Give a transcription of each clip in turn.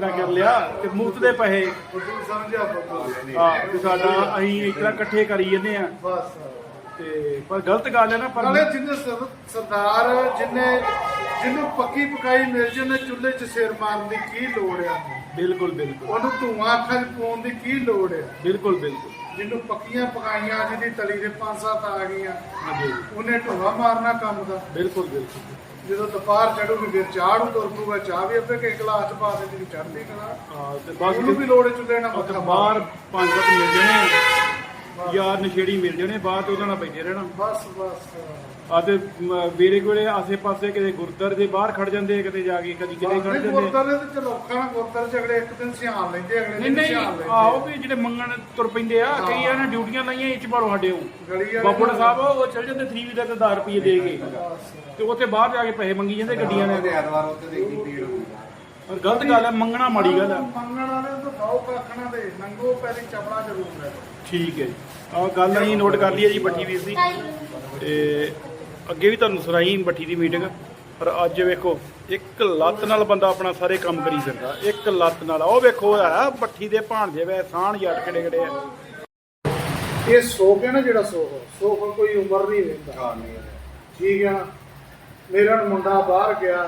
ਤਰ੍ਹਾਂ ਕਰ ਲਿਆ ਤੇ ਮੁਫਤ ਦੇ ਪੈਸੇ। ਹਾਂ ਤੇ ਸਾਡਾ ਅਸੀਂ ਇਸ ਤਰ੍ਹਾਂ ਇਕੱਠੇ ਕਰੀ ਜੰਨੇ ਆ ਬਸ ਤੇ ਪਰ ਗਲਤ ਗੱਲ ਹੈ ਨਾ ਪਰ ਨਾਲੇ ਜਿੰਨੇ ਸਰ- ਸਰਦਾਰ ਜਿੰਨੇ ਜਿਹਨੂੰ ਪੱਕੀ ਪਕਾਈ ਮਿਲ ਜਾਂਦੇ ਚੁੱਲ੍ਹੇ 'ਚ ਸਿਰ ਮਾਰਨ ਦੀ ਕੀ ਲੋੜ ਆ ਬਿਲਕੁਲ ਬਿਲਕੁਲ। ਉਹਨੂੰ ਧੂਆਂ ਅੱਖਾਂ 'ਚ ਪਾਉਣ ਦੀ ਕੀ ਲੋੜ ਆ ਬਿਲਕੁਲ ਬਿਲਕੁਲ। ਜਿਹਨੂੰ ਪੱਕੀਆਂ ਪਕਾਈਆਂ ਜਿਹਦੀ ਤਲੀ ਦੇ ਪੰਜ ਸੱਤ ਆ ਗਈਆਂ ਹਾਂਜੀ। ਉਹਨੇ ਢੋਆ ਮਾਰਨਾ ਕੰਮ ਦਾ। ਬਿਲਕੁਲ ਬਿਲਕੁਲ। ਜਦੋਂ ਦੁਪਹਿਰ ਚੜੂਗੀ ਫਿਰ ਚਾਹ ਨੂੰ ਤੁਰ ਪੂਗਾ ਚਾਹ ਵੀ ਆਪੇ ਕਿ ਗਲਾਸ ਪਾ ਦੇ ਜਿਹੜੀ ਚੜ੍ਹਦੀ ਕਲਾ। ਹਾਂ ਤੇ ਬਸ ਉਹਨੂੰ ਵੀ ਲੋੜ ਹੈ ਚੁੱਲ੍ਹੇ ਨਾਲ ਬਾਹਰ ਪੰਜ ਸੱਤ ਮਿਲ ਜਾਣੇ ਯਾਰ ਨਸ਼ੇੜੀ ਮਿਲ ਜਾਣੇ ਤੇ ਉਹਨਾਂ ਨਾਲ ਬੈਠੇ ਰਹਿਣਾ। ਬਸ ਬਸ। ਆ ਤੇ ਮ, ਵੇਲੇ ਕੋਲੇ ਆਸੇ ਪਾਸੇ ਕਿਤੇ ਗੁਰਦਰ ਦੇ ਬਾਹਰ ਖੜ ਜਾਂਦੇ ਕਿਤੇ ਜਾ ਕੇ ਕਦੀ ਕਿਤੇ ਖੜ ਨਹੀਂ ਜਾਂਦੇ ਗੁਰਦਾਰੇ ਤੇ ਅੱਖਾਂ ਨਾਲ ਗੁਰਦਾਰੇ ਚ ਅਗਲੇ ਇੱਕ ਦਿਨ ਸਿਆਣ ਲੈਂਦੇ ਅਗਲੇ ਨਹੀਂ ਦਿਨ ਨਹੀਂ ਸਿਆਣ ਲੈਂਦੇ। ਆਹੋ ਵੀ ਜਿਹੜੇ ਮੰਗਣ ਤੁਰ ਪੈਂਦੇ ਆ ਕਈਆਂ ਨੇ ਡਿਊਟੀਆਂ ਲਾਈਆਂ ਇੱਚ ਭਰੋ ਸਾਡੇ ਉਹ। ਗਲੀ ਵਾਲੇ ਸਾਹਿਬ ਉਹ ਚੱਲ ਜਾਂਦੇ 3 ਵੀਲਰ ਤੇ 1000 ਰੁਪਏ ਦੇ ਕੇ। ਤੇ ਉੱਥੇ ਬਾਹਰ ਜਾ ਕੇ ਪੈਸੇ ਮੰਗੀ ਜਾਂਦੇ ਗੱਡੀਆਂ ਨੇ। ਐਤਵਾਰ ਉੱਤੇ ਦੇਖੀ ਭੀੜ ਹੁੰਦੀ ਆ। ਪਰ ਗਲਤ ਗੱਲ ਹੈ ਮੰਗਣਾ ਮਾੜੀ ਗੱਲ ਹੈ ਮੰਗਣ ਵਾਲੇ ਤੋਂ ਖਾਓ ਕੱਖਣਾ ਦੇ ਨੰਗੋ ਪੈਰੀ ਚਪੜਾ ਜ਼ਰੂਰ ਲੈ ਠੀਕ ਹੈ ਜੀ। ਆਹ ਗੱਲ ਅਸੀਂ ਨੋਟ ਕਰ ਲਈ ਹੈ ਜੀ ਬੱਠੀ ਵੀਰ ਦੀ। ਤੇ ਅੱਗੇ ਵੀ ਤੁਹਾਨੂੰ ਸੁਣਾਈ ਬੱਠੀ ਦੀ ਮੀਟਿੰਗ ਪਰ ਅੱਜ ਵੇਖੋ ਇੱਕ ਲੱਤ ਨਾਲ ਬੰਦਾ ਆਪਣਾ ਸਾਰੇ ਕੰਮ ਕਰੀ ਫਿਰਦਾ ਇੱਕ ਲੱਤ ਨਾਲ। ਉਹ ਵੇਖੋ ਆ ਬੱਠੀ ਦੇ ਭਾਣਜੇ ਵੇ ਸਾਣ ਜੱਟ ਕਿਹੜੇ ਕਿਹੜੇ ਆ। ਇਹ ਸੋਖ ਹੈ ਨਾ ਜਿਹੜਾ ਸੋਖ ਸੋਖ ਕੋਈ ਉਮਰ ਨਹੀਂ ਰਹਿੰਦਾ ਆ ਠੀਕ ਹੈ ਨਾ? ਮੇਰਾ ਮੁੰਡਾ ਬਾਹਰ ਗਿਆ।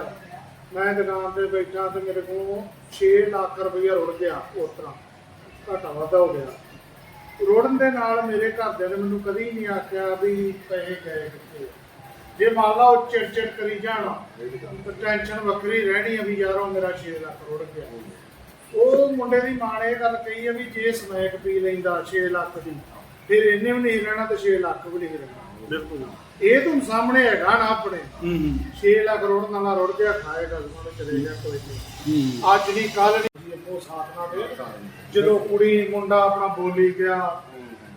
ਮੈਂ ਦੁਕਾਨ ਤੇ ਬੈਠਾ ਤੇ ਮੇਰੇ ਕੋਲ 6 ਲੱਖ ਰੁਪਈਆ ਰੁੜ ਗਿਆ। ਉਸ ਤਰ੍ਹਾਂ। ਘਾਟਾ ਵਾਧਾ ਹੋ ਗਿਆ। ਰੋੜਨ ਦੇ ਨਾਲ ਮੇਰੇ ਘਰਦਿਆਂ ਨੇ ਮੈਨੂੰ ਕਦੀ ਨਹੀਂ ਆਖਿਆ ਵੀ ਪੈਸੇ ਗਏ ਕਿੱਥੇ। ਜੇ ਮੰਨ ਲਾ ਉਹ ਚਿੜ ਚਿੜ ਕਰੀ ਜਾਣਾ ਤਾਂ ਟੈਨਸ਼ਨ ਵੱਖਰੀ ਰਹਿਣੀ ਆ ਵੀ ਯਾਰੋ ਮੇਰਾ 6 ਲੱਖ ਰੁੜ ਗਿਆ। ਉਹ ਮੁੰਡੇ ਦੀ ਮਾਂ ਨੇ ਇਹ ਗੱਲ ਕਹੀ ਆ ਵੀ ਜੇ ਸਮੈਕ ਪੀ ਲੈਂਦਾ 6 ਲੱਖ ਦੀ ਫਿਰ ਇਹਨੇ ਵੀ ਨਹੀਂ ਰਹਿਣਾ ਤੇ 6 ਲੱਖ ਵੀ ਨਹੀਂ ਰਹਿਣਾ। ਬਿਲਕੁਲ। ਇਹ ਤੁਹਾਨੂੰ ਸਾਹਮਣੇ ਹੈਗਾ ਨਾ ਆਪਣੇ। ਹੂੰ ਹੂੰ। 6 ਲੱਖ ਕਰੋੜ ਨਾਲ ਰੁੜ ਗਿਆ ਖਾਏਗਾ ਉਹਨਾਂ ਚਲੇ ਗਿਆ ਕੋਈ ਨਹੀਂ। ਅੱਜ ਨਹੀਂ ਕੱਲ ਨਹੀਂ। ਉਹ ਸਾਥ ਨਾਲ ਦੇ ਜਦੋਂ ਕੁੜੀ ਮੁੰਡਾ ਆਪਣਾ ਬੋਲੀ ਗਿਆ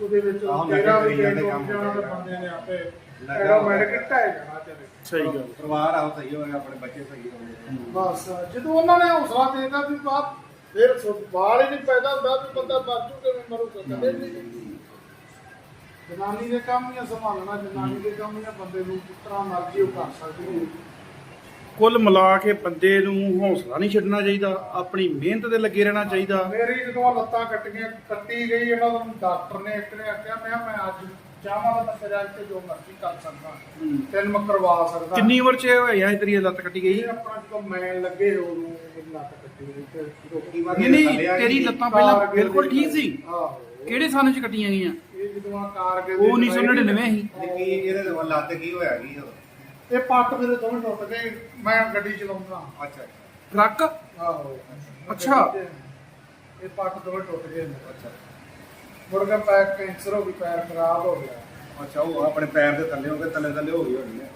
ਉਹਦੇ ਵਿੱਚ ਤੇਰਾ ਵੀ ਕੰਮ ਜਾਣਾ ਤੇ ਕਰਦੇ ਬੰਦੇ ਨੇ ਆਪੇ। ਲੱਗਾ ਐਰੋਮੈਟਿਕ ਢਾਈ ਜਾਣਾ ਤੇਰੇ। ਸਹੀ ਗੱਲ। ਪਰਿਵਾਰ ਆਉ ਸਹੀ ਹੋਵੇਗਾ ਆਪਣੇ ਬੱਚੇ ਸਹੀ ਹੋਣਗੇ ਬਸ ਜਦੋਂ ਉਹਨਾਂ ਨੇ ਹੌਸਲਾ ਦੇਤਾ ਵੀ ਬਾਪ ਫਿਰ ਸੁ- ਬਾਲ ਹੀ ਨਹੀਂ ਪੈਦਾ ਹੁੰਦਾ ਵੀ ਬੰਦਾ ਬਾਜੂ ਕਿਵੇਂ ਮਰੂਗਾ ਕਦੇ ਨਹੀਂ। ਜਨਾਨੀ ਦੇ ਕੰਮ ਹੀ ਸੰਭਾਲਣਾ ਜਨਾਨੀ ਦੇ ਕੰਮ ਹੀ ਬੰਦੇ ਨੂੰ ਕਿਸ ਤਰ੍ਹਾਂ ਮਰਜ਼ੀ ਉਹ ਕਰ ਸਕਦੀ ਹੈ। ਕੁੱਲ ਮਿਲਾ ਕੇ ਬੰਦੇ ਨੂੰ ਹੌਸਲਾ ਨਹੀਂ ਛੱਡਣਾ ਚਾਹੀਦਾ ਆਪਣੀ ਮਿਹਨਤ ਤੇ ਲੱਗੇ ਰਹਿਣਾ ਚਾਹੀਦਾ। ਮੇਰੀ ਜਦੋਂ ਲੱਤਾਂ ਕੱਟੀਆਂ ਕੱਟੀ ਗਈ ਇਹਨਾਂ ਨੂੰ ਡਾਕਟਰ ਨੇ ਇੱਕ ਨੇ ਆਖਿਆ ਮੈਂ ਮੈਂ ਅੱਜ ਚਾਹਾਂ ਦਾ ਮੈਂ ਤੇਰਾ ਇੱਥੇ ਜੋ ਮਰਜ਼ੀ ਕਰ ਸਕਦਾ। ਤੈਨੂੰ ਮੈਂ ਕਰਵਾ ਸਕਦਾ। ਕਿੰਨੀ ਉਮਰ 'ਚ ਹੋਇਆ ਸੀ ਤੇਰੀ ਇਹ ਲੱਤ ਕੱਟੀ ਗਈ? ਇਹ ਆਪਣਾ ਜਦੋਂ ਮੈਨ ਲੱਗੇ ਉਹਨੂੰ ਮੇਰੀ ਲੱਤ ਕੱਟੀ ਗਈ ਤੇ ਰੋਕੀ ਨਹੀਂ ਨਹੀਂ ਤੇਰੀ ਲੱਤਾਂ ਪਹਿਲਾਂ ਬਿਲਕੁਲ ਠੀਕ ਸੀ। ਕਿਹੜੇ ਸਾਲ 'ਚ ਕੱਟੀਆਂ ਗਈਆਂ? ਇਹ ਜਦੋਂ ਆ ਕਾਰ ਉਹ 1999 ਸੀ ਕੀ ਇਹਦੇ ਲੱਤ ਕੀ ਹੋਇਆ ਕੀ ਉਹ? ਇਹ ਪੱਟ ਮੇਰੇ ਦੋਵੇਂ ਟੁੱਟ ਗਏ ਮੈਂ ਗੱਡੀ ਚਲਾਉਂਦਾ ਅੱਛਾ ਟਰੱਕ ਆਹੋ ਅੱਛਾ। ਇਹ ਪੱਟ ਦੋਵੇਂ ਟੁੱਟ ਗਏ ਮੇਰੇ। ਅੱਛਾ ਮੁੜ ਕੇ ਪੈਰ ਕੈਂਸਰ ਹੋ ਗਈ ਪੈਰ ਖਰਾਬ ਹੋ ਗਿਆ ਅੱਛਾ ਉਹ ਆਪਣੇ ਪੈਰ ਦੇ ਥੱਲੇ ਹੋ ਕੇ ਥੱਲੇ ਥੱਲੇ ਹੋ ਗਈ ਹੋਣੀ ਹੈ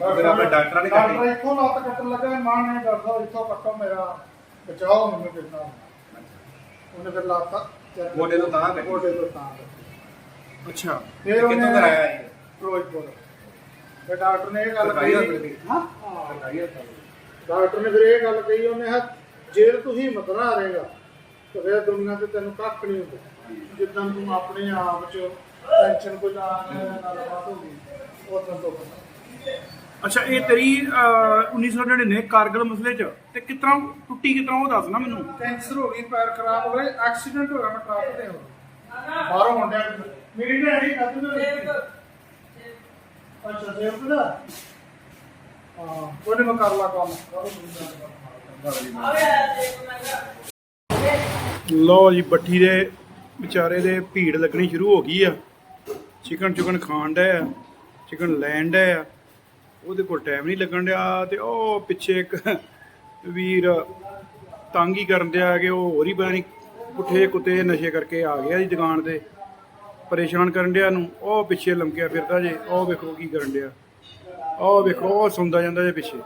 ਹਾਂ, ਫਿਰ ਆਪਣੇ ਡਾਕਟਰਾਂ ਨੇ ਕੱਟੀ? ਡਾਕਟਰ ਇੱਕੋ ਲੱਤ ਕੱਟਣ ਲੱਗਾ ਮਾਂ ਨੇ ਡਰਦਾ ਇੱਥੋਂ ਕੱਟੋ ਮੇਰਾ ਬਚਾਓ ਮੈਨੂੰ ਕਿੰਨਾ ਉਹਨੇ ਫਿਰ ਲੱਤ ਗੋਡੇ ਤੋਂ ਤਾਂ ਕੱਟੀ? ਗੋਡੇ ਤੋਂ ਤਾਂ ਕੱਟੀ। ਅੱਛਾ ਫਿਰ ਕਿੱਥੋਂ ਉਹਨੇ ਕਰਾਇਆ ਇਹ ਫਿਰੋਜ਼ਪੁਰ ਡਾਕਟਰ ਨੇ ਇਹ ਗੱਲ ਸਰਕਾਰੀ ਕਹੀ ਦੀ? ਹਾਂ। ਹਾਂ ਡਾਕਟਰ ਨੇ ਫਿਰ ਇਹ ਗੱਲ ਕਹੀ ਉਹਨੇ ਹਾਂ ਜੇ ਤੂੰ ਹਿੰਮਤ ਨਾ ਹਾਰੇਗਾ ਤਾਂ ਫਿਰ ਦੁਨੀਆ ਤੇ ਤੈਨੂੰ ਕੱਖ ਨਹੀਂ ਹੁੰਦਾ। ਜਿੱਦਾਂ ਤੂੰ ਆਪਣੇ ਆਪ ਚ ਟੈਨਸ਼ਨ ਕੋਈ ਨਾ ਨਾਲ ਬਾਤ ਉਦੋਂ ਤੋਂ ਅੱਛਾ ਇਹ ਤੇਰੀ ਅਹ, 1999 ਕਾਰਗਲ ਮਸਲੇ 'ਚ ਤੇ ਕਿਤਨਾ ਟੁੱਟੀ ਕਿਤਨਾ ਉਹ ਦੱਸ ਨਾ ਮੈਨੂੰ। ਕੈਂਸਰ ਹੋ ਗਈ ਪੈਰ ਖਰਾਬ ਹੋ ਗਏ ਐਕਸੀਡੈਂਟ ਹੋਇਆ ਮੈਂ ਟਰੱਕ ਤੇ ਹੋ ਬਾਹਰੋਂ ਮੁੰਡਿਆਂ ਨੇ- ਮੇਰੀ ਡੈਡੀ ਕੱਦੂ ਦੇ ਵਿੱਚ ਅੱਛਾ ਦੇਵ ਦਾ। ਹਾਂ ਉਹਨੇ ਮੈਂ ਕਰ ਲਾ ਕੰਮ। ਕਰੋ ਤੁਸੀਂ ਲਓ ਜੀ ਬੱਠੀ ਦੇ ਵਿਚਾਰੇ ਦੇ ਭੀੜ ਲੱਗਣੀ ਸ਼ੁਰੂ ਹੋ ਗਈ ਆ। ਚਿਕਨ ਚੁਕਨ ਖਾਣ ਡਿਆ ਆ ਚਿਕਨ ਲੈਣ ਡਿਆ ਆ। ਉਹਦੇ ਕੋਲ ਟਾਈਮ ਨਹੀਂ ਲੱਗਣ ਡਿਆ ਤੇ ਉਹ ਪਿੱਛੇ ਇੱਕ ਵੀਰ ਤੰਗ ਹੀ ਕਰਨ ਡਿਆ ਕਿ ਉਹ ਹੋਰ ਹੀ ਪਤਾ ਨਹੀਂ ਪੁੱਠੇ ਕੁੱਤੇ ਨਸ਼ੇ ਕਰਕੇ ਆ ਗਿਆ ਜੀ ਦੁਕਾਨ ਤੇ। ਪਰੇਸ਼ਾਨ ਕਰਨ ਡਿਆ ਨੂੰ, ਉਹ ਪਿੱਛੇ ਲੰਕਿਆ ਫਿਰਦਾ ਜੇ, ਉਹ ਵੇਖੋ ਕੀ ਕਰਨ ਡਿਆ। ਉਹ ਵੇਖੋ, ਉਹ ਸੌਂਦਾ ਜਾਂਦਾ ਜੇ ਪਿੱਛੇ।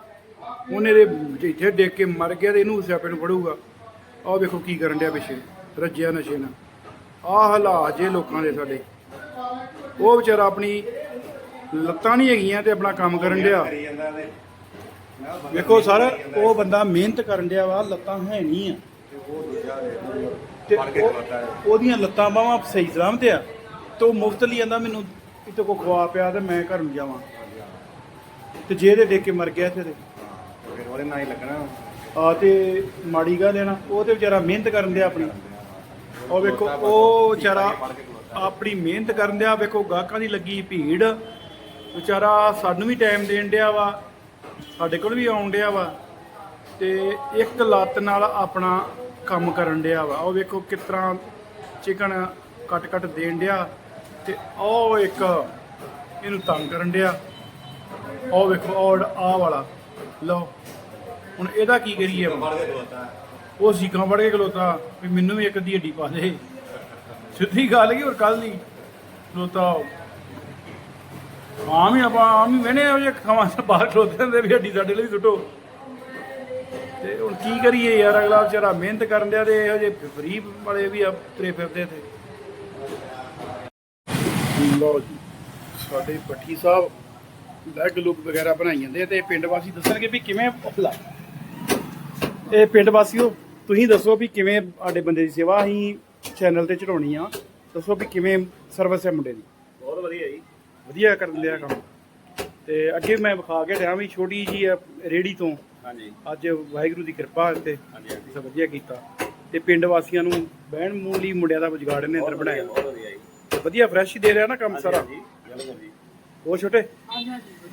ਉਹਨੇ ਦੇ ਇੱਥੇ ਡੇਕ ਕੇ ਮਰ ਗਿਆ ਤੇ ਇਹਨੂੰ ਸਿਆਪੇ ਨੂੰ ਫੜੂਗਾ। ਆਹ ਵੇਖੋ ਕੀ ਕਰਨ ਡਿਆ ਪਿੱਛੇ, ਰੱਜਿਆ ਨਸ਼ੇ ਨਾਲ। ਆਹ ਹਾਲਾਤ ਜੇ ਲੋਕਾਂ ਦੇ ਸਾਡੇ। ਉਹ ਵਿਚਾਰਾ ਆਪਣੀ ਲੱਤਾਂ ਨਹੀਂ ਹੈਗੀਆਂ ਤੇ ਆਪਣਾ ਕੰਮ ਕਰਨ ਡਿਆ। ਵੇਖੋ ਸਰ, ਉਹ ਬੰਦਾ ਮਿਹਨਤ ਕਰਨ ਡਿਆ ਵਾ, ਲੱਤਾਂ ਹੈ ਨਹੀਂ ਆ। ਤੇ ਉਹਦੀਆਂ ਲੱਤਾਂ ਬਾਹਾਂ ਸਹੀ ਸਲਾਮਤ ਆ। ਤੇ ਮੁਫਤ ਲਈ ਜਾਂਦਾ ਮੈਨੂੰ ਕਿਤੇ ਕੋ ਖਵਾ ਪਿਆ ਤੇ ਮੈਂ ਘਰ ਨੂੰ ਜਾਵਾਂ। ਤੇ ਜੇ ਇਹਦੇ ਡੇਕ ਕੇ ਮਰ ਗਿਆ ਇੱਥੇ ਤੇ। ਫਿਰ ਉਹਦੇ ਨਾਲ ਹੀ ਲੱਗਣਾ। ਆ ਤੇ ਮਾੜੀ ਗੱਲ ਹੈ ਨਾ ਉਹ ਤੇ ਵਿਚਾਰਾ ਮਿਹਨਤ ਕਰਨ ਦਿਆ ਆਪਣੀ। ਉਹ ਵੇਖੋ ਉਹ ਵਿਚਾਰਾ ਆਪਣੀ ਮਿਹਨਤ ਕਰਨ ਦਿਆ ਵੇਖੋ ਗਾਹਕਾਂ ਦੀ ਲੱਗੀ ਭੀੜ। ਵਿਚਾਰਾ ਸਾਨੂੰ ਵੀ ਟਾਈਮ ਦੇਣ ਡਿਆ ਵਾ ਸਾਡੇ ਕੋਲ ਵੀ ਆਉਣ ਡਿਆ ਵਾ। ਤੇ ਇੱਕ ਲੱਤ ਨਾਲ ਆਪਣਾ ਕੰਮ ਕਰਨ ਡਿਆ ਵਾ। ਉਹ ਵੇਖੋ ਕਿਸ ਤਰ੍ਹਾਂ ਚਿਕਨ ਕੱਟ ਕੱਟ ਦੇਣ ਡਿਆ ਤੇ ਉਹ ਇੱਕ ਇਹਨੂੰ ਤੰਗ ਕਰਨ ਡਿਆ। ਉਹ ਵੇਖੋ ਉਹ ਆ ਵਾਲਾ। ਲਓ ਹੁਣ ਇਹਦਾ ਕੀ ਕਰੀਏ? ਉਹ ਸੀਖਾਂ ਫੜ ਕੇ ਖਲੋਤਾ ਵੀ ਮੈਨੂੰ ਵੀ ਇੱਕ ਅੱਧੀ ਹੱਡੀ ਪਾ ਦੇ। ਸਿੱਧੀ ਗੱਲ ਕੀ ਹੋਰ ਕੱਲ ਨਹੀਂ। ਖਲੋਤਾ ਆਮ ਹੀ ਆਪਾਂ ਆਮ ਹੀ ਵੇਨੇ ਉਹ ਜੇ ਖਾਵਾਂ ਬਾਹਰ ਖਲੋਤੇ ਹੁੰਦੇ ਵੀ ਹੱਡੀ ਸਾਡੇ ਲਈ ਸੁੱਟੋ। ਤੇ ਹੁਣ ਕੀ ਕਰੀਏ ਯਾਰ ਅਗਲਾ ਵਿਚਾਰਾ ਮਿਹਨਤ ਕਰਨ ਦਿਆ ਤੇ ਇਹੋ ਜਿਹੇ ਫਰੀ ਵਾਲੇ ਵੀ ਆ ਤੁਰੇ ਫਿਰਦੇ ਤੇ। ਲਓ ਜੀ ਸਾਡੇ ਪੱਠੀ ਸਾਹਿਬ ਲੈਗ ਲੁੱਕ ਵਗੈਰਾ ਬਣਾਈ ਜਾਂਦੇ ਤੇ ਪਿੰਡ ਵਾਸੀ ਦੱਸਣਗੇ ਵੀ ਕਿਵੇਂ ਭਲਾ ਇਹ ਪਿੰਡ ਵਾਸੀਓ ਤੁਸੀਂ ਦੱਸੋ ਵੀ ਕਿਵੇਂ ਸਾਡੇ ਬੰਦੇ ਦੀ ਸੇਵਾ ਅਸੀਂ ਚੈਨਲ ਤੇ ਚੜਾਉਣੀ ਆ। ਦੱਸੋ ਵੀ ਕਿਵੇਂ ਸਰਵਿਸ ਹੈ ਮੁੰਡੇ ਦੀ। ਬਹੁਤ ਵਧੀਆ ਜੀ। ਵਧੀਆ ਕਰਨ ਲਿਆ ਕੰਮ। ਤੇ ਅੱਗੇ ਮੈਂ ਵਿਖਾ ਕੇ ਰਿਹਾ ਵੀ ਛੋਟੀ ਜੀ ਰੇੜੀ ਤੋਂ। ਹਾਂਜੀ। ਅੱਜ ਵਾਹਿਗੁਰੂ ਦੀ ਕਿਰਪਾ ਤੇ ਹਾਂਜੀ ਸਭ ਵਧੀਆ ਕੀਤਾ। ਤੇ ਪਿੰਡ ਵਾਸੀਆਂ ਨੂੰ ਬਹਿਣ ਮੂਲ ਮੁੰਡਿਆਂ ਦਾ ਰੁਜ਼ਗਾਰ ਨੇ ਅੰਦਰ ਬਣਾਇਆ। ਬਹੁਤ ਵਧੀਆ ਜੀ। ਤੇ ਵਧੀਆ ਫਰੈਸ਼ ਹੀ ਦੇ ਰਿਹਾ ਨਾ ਕੰਮ ਸਾਰਾ। ਜੀ ਬਿਲਕੁਲ ਜੀ। ਉਹ ਛੋਟੇ?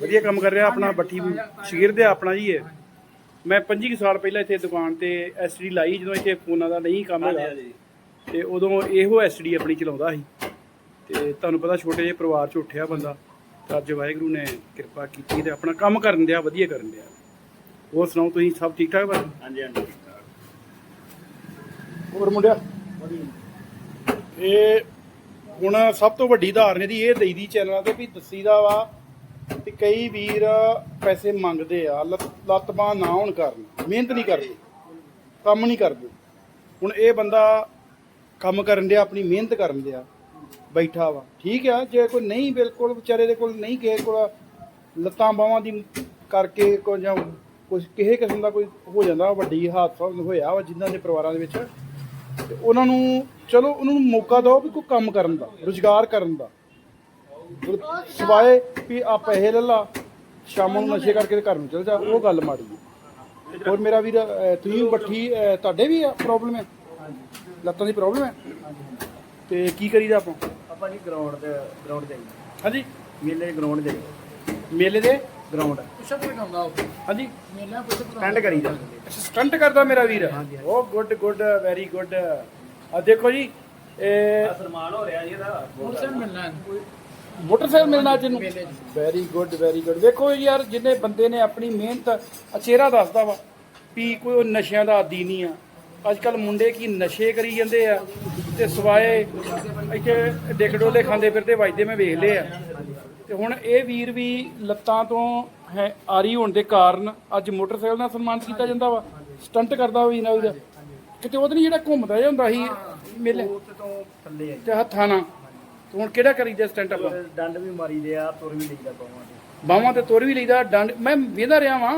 ਵਧੀਆ ਕੰਮ ਕਰ ਰਿਹਾ ਆਪਣਾ ਬੱਠੀ ਸ਼ਗਿਰਦ ਦੇ ਆਪਣਾ ਜੀ ਹੈ ਮੈਂ 25 ਕੁ ਸਾਲ ਪਹਿਲਾਂ ਇੱਥੇ ਦੁਕਾਨ ਤੇ ਐਸਡੀ ਲਾਈ ਜਦੋਂ ਇੱਥੇ ਫੋਨਾਂ ਦਾ ਨਹੀਂ ਕੰਮ ਹੈਗਾ। ਤੇ ਉਦੋਂ ਇਹੋ ਐਸਡੀ ਆਪਣੀ ਚਲਾਉਂਦਾ ਸੀ। ਤੇ ਤੁਹਾਨੂੰ ਪਤਾ ਛੋਟੇ ਜਿਹੇ ਪਰਿਵਾਰ ਚ ਉੱਠਿਆ ਬੰਦਾ ਤੇ ਅੱਜ ਵਾਹਿਗੁਰੂ ਨੇ ਕਿਰਪਾ ਕੀਤੀ ਤੇ ਆਪਣਾ ਕੰਮ ਕਰਨ ਦਿਆ ਵਧੀਆ ਕਰਨ ਦਿਆ। ਹੋਰ ਸੁਣਾਓ ਤੁਸੀਂ ਸਭ ਠੀਕ ਠਾਕ ਬਸ ਹਾਂਜੀ ਹਾਂਜੀ ਹੋਰ ਮੁੰਡਿਆ? ਇਹ ਹੁਣ ਸਭ ਤੋਂ ਵੱਡੀ ਧਾਰਨ ਇਹਦੀ ਇਹ ਦਈਦੀ ਚੈਨਲਾਂ ਤੇ ਵੀ ਦੱਸੀਦਾ ਵਾ ਤੇ ਕਈ ਵੀਰ ਪੈਸੇ ਮੰਗਦੇ ਆ, ਲੱਤ- ਲੱਤ ਬਾਂਹ ਨਾ ਹੋਣ ਕਾਰਨ, ਮਿਹਨਤ ਨਹੀਂ ਕਰਦੇ, ਕੰਮ ਨਹੀਂ ਕਰਦੇ। ਹੁਣ ਇਹ ਬੰਦਾ ਕੰਮ ਕਰਨ ਡਿਆ, ਆਪਣੀ ਮਿਹਨਤ ਕਰਨ ਡਿਆ, ਬੈਠਾ ਵਾ। ਠੀਕ ਆ, ਜੇ ਕੋਈ ਨਹੀਂ ਬਿਲਕੁਲ ਵਿਚਾਰੇ ਦੇ ਕੋਲ ਨਹੀਂ ਕਿਸੇ ਕੋਲ ਲੱਤਾਂ ਬਾਹਾਂ ਦੀ ਕਰਕੇ ਕੋਈ ਜਾਂ ਕੁਝ ਕਿਸੇ ਕਿਸਮ ਦਾ ਕੋਈ ਹੋ ਜਾਂਦਾ, ਵੱਡੀ ਹਾਦਸਾ ਹੋਇਆ ਵਾ, ਜਿਨ੍ਹਾਂ ਦੇ ਪਰਿਵਾਰਾਂ ਦੇ ਵਿੱਚ ਤੇ ਉਹਨਾਂ ਨੂੰ ਚਲੋ ਉਹਨਾਂ ਨੂੰ ਮੌਕਾ ਦਿਓ ਵੀ ਕੋਈ ਕੰਮ ਕਰਨ ਦਾ ਰੁਜ਼ਗਾਰ ਕਰਨ ਦਾ। ਸਵਾਏ ਵੀ ਆ ਪੈਸੇ ਲੈ ਲਾ ਸ਼ਾਮ ਨੂੰ ਨਸ਼ੇ ਕਰਕੇ ਘਰ ਨੂੰ ਚਲ ਜਾ ਉਹ ਗੱਲ ਮਾੜੀ ਹੈ। ਹੋਰ ਮੇਰਾ ਵੀਰ ਤੁਸੀਂ ਬੱਠੀ ਤੁਹਾਡੇ ਵੀ ਪ੍ਰੋਬਲਮ ਹੈ? ਲੱਤਾਂ ਦੀ ਪ੍ਰੋਬਲਮ ਹੈ? ਤੇ ਕੀ ਕਰੀਦਾ ਆਪਾਂ? ਆਪਾਂ ਜੀ ਗਰਾਊਂਡ ਤੇ ਗਰਾਊਂਡ ਤੇ ਹਾਂਜੀ। ਮੇਲੇ ਗਰਾਊਂਡ ਦੇ ਮੇਲੇ ਦੇ? ਗਰਾਊਂਡ ਪੁਸ਼ਪ ਲਗਾਉਂਦਾ ਉਹ ਹਾਂਜੀ। ਮੇਲਾ ਪੁਸ਼ਪ ਸਟੰਟ ਕਰੀਦਾ ਸਟੰਟ ਕਰਦਾ ਮੇਰਾ ਵੀਰ। ਉਹ ਗੁੱਡ ਗੁੱਡ ਵੈਰੀ ਗੁੱਡ ਆ ਦੇਖੋ ਜੀ ਇਹ ਸਨਮਾਨ ਹੋ ਰਿਹਾ ਜੀ ਇਹਦਾ। ਪੁਸ਼ਪ ਮਿਲਣਾ ਹੈ ਮੋਟਰਸਾਈਕਲ ਮਿਲਣਾ ਅੱਜ ਨੂੰ ਮੇਲੇ 'ਚ। ਵੈਰੀ ਗੁੱਡ ਵੈਰੀ ਗੁੱਡ ਵੇਖੋ ਯਾਰ ਜਿੰਨੇ ਬੰਦੇ ਨੇ ਆਪਣੀ ਮਿਹਨਤ ਆ ਚਿਹਰਾ ਦੱਸਦਾ ਵਾ ਵੀ ਕੋਈ ਉਹ ਨਸ਼ਿਆਂ ਦਾ ਆਦੀ ਨਹੀਂ ਆ। ਅੱਜ ਕੱਲ ਮੁੰਡੇ ਕੀ ਨਸ਼ੇ ਕਰੀ ਜਾਂਦੇ ਆ ਤੇ ਸਵਾਏ ਇੱਥੇ ਡਿੱਕ ਡੋਲੇ ਖਾਂਦੇ ਫਿਰਦੇ ਵੱਜਦੇ ਮੈਂ ਵੇਖ ਲਏ ਆ। ਤੇ ਹੁਣ ਇਹ ਵੀਰ ਵੀ ਲੱਤਾਂ ਤੋਂ ਹੈ ਆਰੀ ਹੋਣ ਦੇ ਕਾਰਨ ਅੱਜ ਮੋਟਰਸਾਈਕਲ ਨਾਲ ਸਨਮਾਨ ਕੀਤਾ ਜਾਂਦਾ ਵਾ। ਸਟੰਟ ਕਰਦਾ ਵੀ ਨਾ ਉਹਦਾ ਕਿਤੇ ਉਹਦੇ ਨਹੀਂ ਜਿਹੜਾ ਘੁੰਮਦਾ ਜਿਹਾ ਹੁੰਦਾ ਸੀ ਮੇਲੇ। ਉੱਤੇ ਤੋਂ ਥੱਲੇ ਆ ਜੀ। ਤੇ ਹੱਥਾਂ ਨਾਲ। ਤੇ ਹੁਣ ਕਿਹੜਾ ਕਰੀਦਾ ਸਟੰਟ ਆਪਾਂ? ਡੰਡ ਵੀ ਮਾਰੀ ਦੇ ਆ ਤੁਰ ਵੀ ਲਈਦਾ ਪਾਵਾਂ ਤੇ। ਬਾਹਾਂ ਤੇ ਤੁਰ ਵੀ ਲਈਦਾ ਡੰਡ। ਮੈਂ ਵੇਂਦਾ ਰਿਹਾ ਵਾਂ।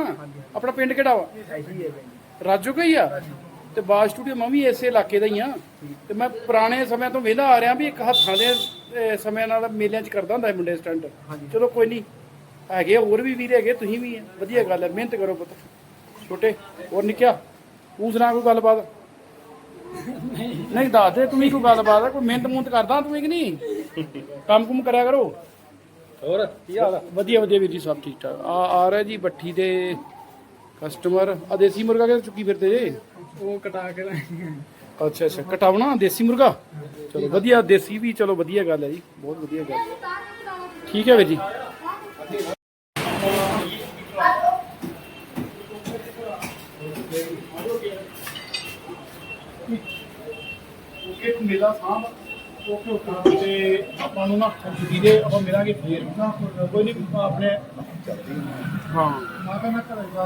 ਆਪਣਾ ਪਿੰਡ ਕਿਹੜਾ ਵਾ? ਐਸੀ ਹੈ ਬਈ ਰਾਜੋ ਕਾ ਹੀ ਆ? ਤੇ ਬਾਜ ਸਟੂਡੀਓ ਮੈਂ ਵੀ ਇਸੇ ਇਲਾਕੇ ਦਾ ਹੀ ਆ। ਤੇ ਮੈਂ ਪੁਰਾਣੇ ਸਮਿਆਂ ਤੋਂ ਵੇਂਦਾ ਆ ਰਿਹਾ ਵੀ ਇੱਕ ਹੱਥਾਂ ਦੇ ਅਹ, ਸਮਿਆਂ ਨਾਲ ਮੇਲਿਆਂ 'ਚ ਕਰਦਾ ਹੁੰਦਾ ਸੀ ਮੁੰਡੇ ਸਟੰਟ। ਚਲੋ ਕੋਈ ਨਹੀਂ ਹੈਗੇ ਆ, ਹੋਰ ਵੀ ਵੀਰ ਹੈਗੇ ਤੁਸੀਂ ਵੀ ਆ। ਵਧੀਆ ਗੱਲ ਹੈ ਮਿਹਨਤ ਕਰੋ ਪੁੱਤ। ਛੋਟੇ ਹੋਰ ਨਿੱਕਿਆ ਤੂੰ ਸੁਣਾ ਕੋਈ ਗੱਲਬਾਤ? ਨਹੀਂ ਦੱਸ ਦੇ ਤੂੰ ਵੀ ਕੋਈ ਗੱਲਬਾਤ ਕੋਈ ਮਿਹਨਤ ਮੁਹਨਤ ਕਰਦਾ ਤੂੰ ਕਿ ਨਹੀਂ? ਕੰਮ ਕੁਮ ਕਰਿਆ ਕਰੋ। ਹੋਰ ਕੀ ਹਾਲ ਆ? ਵਧੀਆ ਵਧੀਆ ਵੀਰ ਜੀ ਸਭ ਠੀਕ ਠਾਕ। ਆ ਆ ਰਿਹਾ ਜੀ ਬੱਠੀ ਦੇ ਕਸਟਮਰ ਆ ਦੇਸੀ ਮੁਰਗਾ ਕਿਹਦੇ ਚੁੱਕੀ ਫਿਰਦੇ ਜੇ? ਉਹ ਕਟਾ ਕੇ ਅੱਛਾ ਅੱਛਾ। ਕਟਾਵਣਾ ਦੇਸੀ ਮੁਰਗਾ? ਚਲੋ ਵਧੀਆ ਦੇਸੀ ਵੀ ਚਲੋ ਵਧੀਆ ਗੱਲ ਹੈ ਜੀ। ਬਹੁਤ ਵਧੀਆ ਗੱਲ। ਠੀਕ ਹੈ ਵੀਰ ਜੀ। ਤੂੰ ਮੇਰਾ ਸਾਹਬ ਓਕੇ ਓਕੇ ਤੇ ਆਪਾਂ ਨੂੰ ਨਾ ਵੀਰੇ ਆਪਾਂ ਮਿਲਾਂਗੇ ਫੇਰ। ਕੋਈ ਨਹੀਂ ਆਪਣੇ ਹਾਂ।